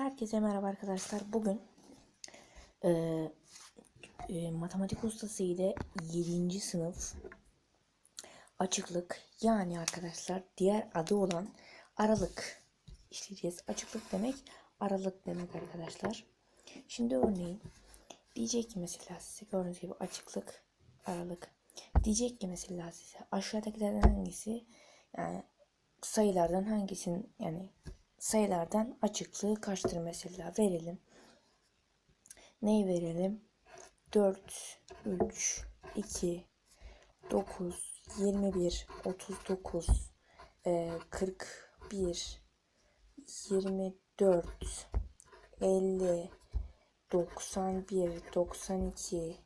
Herkese merhaba arkadaşlar. Bugün e, e, matematik ustası ile 7. sınıf açıklık yani arkadaşlar diğer adı olan aralık işleyeceğiz. Açıklık demek aralık demek arkadaşlar. Şimdi örneğin diyecek ki mesela size gördüğünüz gibi açıklık aralık diyecek ki mesela size aşağıdakilerden hangisi yani sayılardan hangisinin yani sayılardan açıklığı kaçtır mesela verelim. Neyi verelim? 4, 3, 2, 9, 21, 39, e, 41, 24, 50, 91, 92,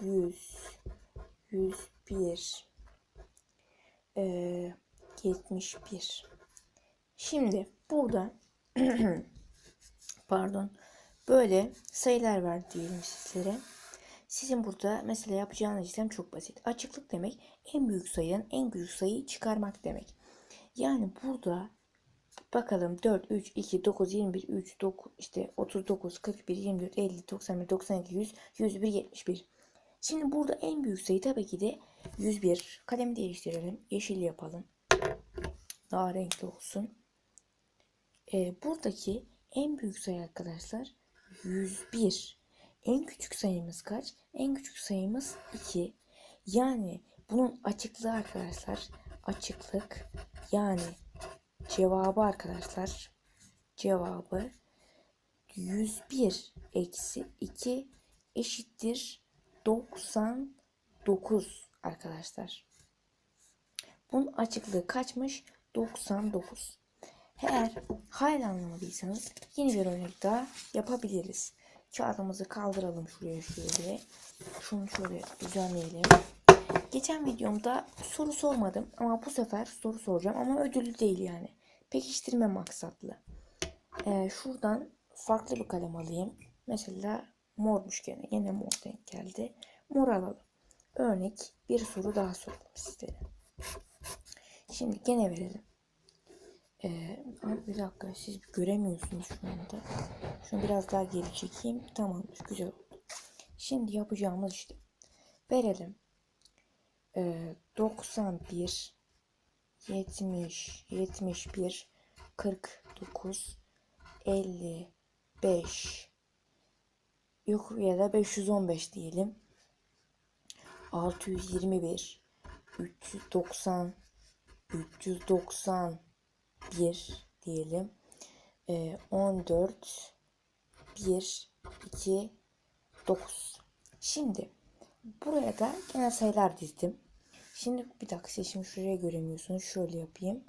100, 101, e, 71. Şimdi burada pardon böyle sayılar var diyelim sizlere. Sizin burada mesela yapacağınız işlem çok basit. Açıklık demek en büyük sayının en küçük sayıyı çıkarmak demek. Yani burada bakalım 4, 3, 2, 9, 21, 3, 9, işte 39, 41, 24, 50, 91, 92, 100, 101, 71. Şimdi burada en büyük sayı tabii ki de 101. Kalemi değiştirelim. Yeşil yapalım. Daha renkli olsun. Ee, buradaki en büyük sayı arkadaşlar 101. En küçük sayımız kaç? En küçük sayımız 2. Yani bunun açıklığı arkadaşlar açıklık yani cevabı arkadaşlar cevabı 101 eksi 2 eşittir 99 arkadaşlar. Bunun açıklığı kaçmış? 99. Eğer hala anlamadıysanız yeni bir örnek daha yapabiliriz. Kağıdımızı kaldıralım şuraya şöyle. Şunu şöyle düzenleyelim. Geçen videomda soru sormadım ama bu sefer soru soracağım ama ödüllü değil yani. Pekiştirme maksatlı. Ee, şuradan farklı bir kalem alayım. Mesela mormuş gene. Yine mor denk geldi. Mor alalım. Örnek bir soru daha soralım sizlere. Şimdi gene verelim. Ee, bir dakika siz göremiyorsunuz şu anda. Şunu biraz daha geri çekeyim. Tamamdır. Güzel oldu. Şimdi yapacağımız işte. Verelim. Ee, 91 70 71 49 55 yok ya da 515 diyelim. 621 390 391 diyelim. Ee, 14 1 2 9 Şimdi buraya da genel sayılar dizdim. Şimdi bir dakika şimdi şuraya göremiyorsunuz. Şöyle yapayım.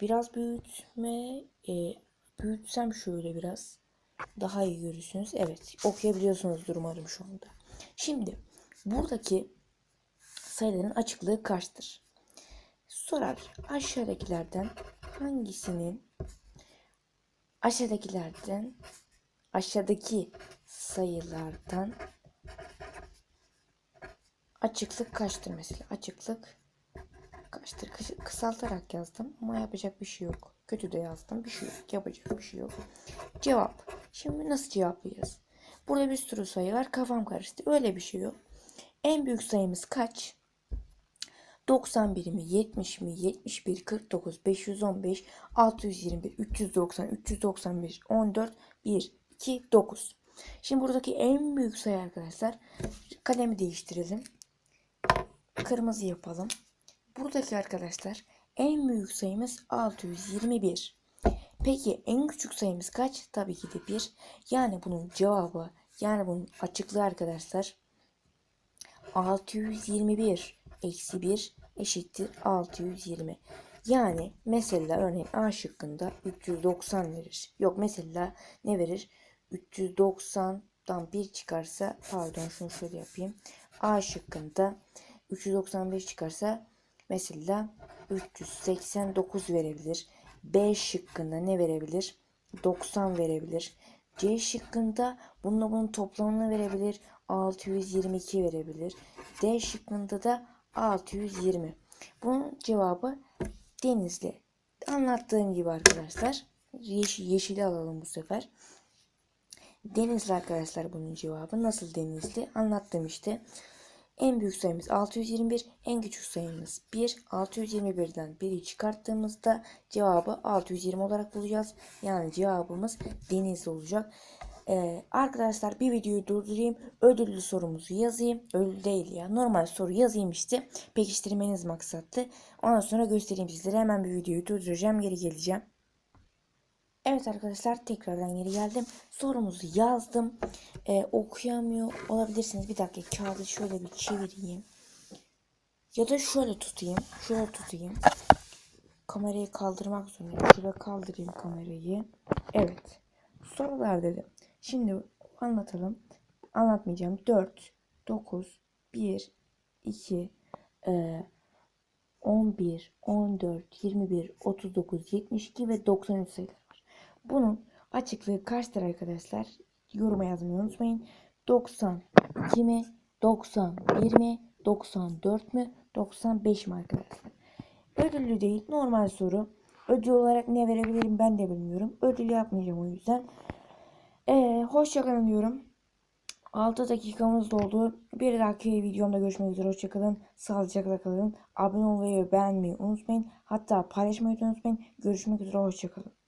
Biraz büyütme e, büyütsem şöyle biraz daha iyi görürsünüz. Evet okuyabiliyorsunuzdur umarım şu anda. Şimdi buradaki sayıların açıklığı kaçtır? Sorar aşağıdakilerden hangisinin aşağıdakilerden aşağıdaki sayılardan açıklık kaçtır mesela açıklık kaçtır Kıs- kısaltarak yazdım ama yapacak bir şey yok. Kötü de yazdım bir şey yok. Yapacak bir şey yok. Cevap. Şimdi nasıl cevaplayacağız? Burada bir sürü sayı var kafam karıştı. Öyle bir şey yok. En büyük sayımız kaç 91 mi 70 mi 71 49 515 621 390 395 14 1 2 9 Şimdi buradaki en büyük sayı arkadaşlar kalemi değiştirelim. Kırmızı yapalım. Buradaki arkadaşlar en büyük sayımız 621. Peki en küçük sayımız kaç? Tabii ki de 1. Yani bunun cevabı yani bunun açıklığı arkadaşlar 621 eksi 1 eşittir 620. Yani mesela örneğin A şıkkında 390 verir. Yok mesela ne verir? 390'dan 1 çıkarsa pardon şunu şöyle yapayım. A şıkkında 395 çıkarsa mesela 389 verebilir. B şıkkında ne verebilir? 90 verebilir. C şıkkında bununla bunun toplamını verebilir. 622 verebilir. D şıkkında da 620. Bunun cevabı Denizli. Anlattığım gibi arkadaşlar. Yeşil, yeşili alalım bu sefer. Denizli arkadaşlar bunun cevabı. Nasıl Denizli? Anlattım işte. En büyük sayımız 621, en küçük sayımız 1. 621'den 1'i çıkarttığımızda cevabı 620 olarak bulacağız. Yani cevabımız Denizli olacak. Ee, arkadaşlar bir videoyu durdurayım. Ödüllü sorumuzu yazayım. Ödül değil ya. Normal soru yazayım işte. Pekiştirmeniz maksattı. Ondan sonra göstereyim sizlere. Hemen bir videoyu durduracağım. Geri geleceğim. Evet arkadaşlar tekrardan geri geldim. Sorumuzu yazdım. Ee, okuyamıyor olabilirsiniz. Bir dakika kağıdı şöyle bir çevireyim. Ya da şöyle tutayım. Şöyle tutayım. Kamerayı kaldırmak zorundayım. Şöyle kaldırayım kamerayı. Evet. Sorular dedim. Şimdi anlatalım. Anlatmayacağım. 4, 9, 1, 2, e, 11, 14, 21, 39, 72 ve 93 sayıları var. Bunun açıklığı kaçtır arkadaşlar? Yoruma yazmayı unutmayın. 92 mi? 91 mi? 94 mü? 95 mi arkadaşlar? Ödüllü değil. Normal soru. Ödül olarak ne verebilirim ben de bilmiyorum. Ödül yapmayacağım o yüzden. Ee, hoşçakalın diyorum. 6 dakikamız doldu. Bir dahaki videomda görüşmek üzere. Hoşçakalın. Sağlıcakla kalın. Abone olmayı ve beğenmeyi unutmayın. Hatta paylaşmayı unutmayın. Görüşmek üzere. Hoşçakalın.